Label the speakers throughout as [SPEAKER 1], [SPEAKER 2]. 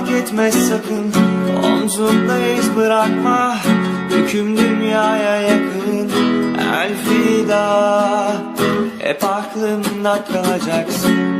[SPEAKER 1] Beni fark etmez sakın. Omzumda iz bırakma. Hüküm dünyaya yakın. Elfida Hep aklımda kalacaksın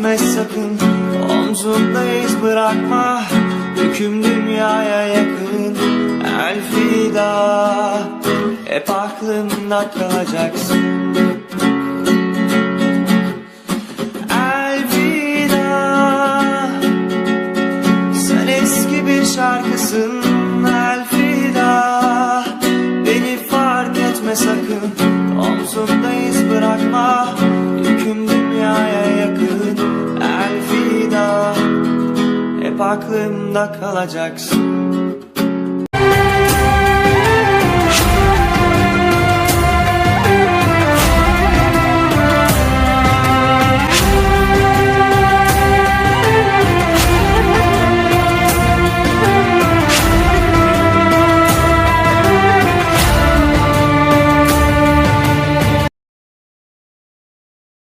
[SPEAKER 1] etmez sakın. Omzumda iz bırakma. Hüküm dünyaya yakın. Elfida Hep aklımda kalacaksın. Elfida sen eski bir şarkısın. Elfida Beni fark etme sakın. Omzumda Hep aklımda kalacaksın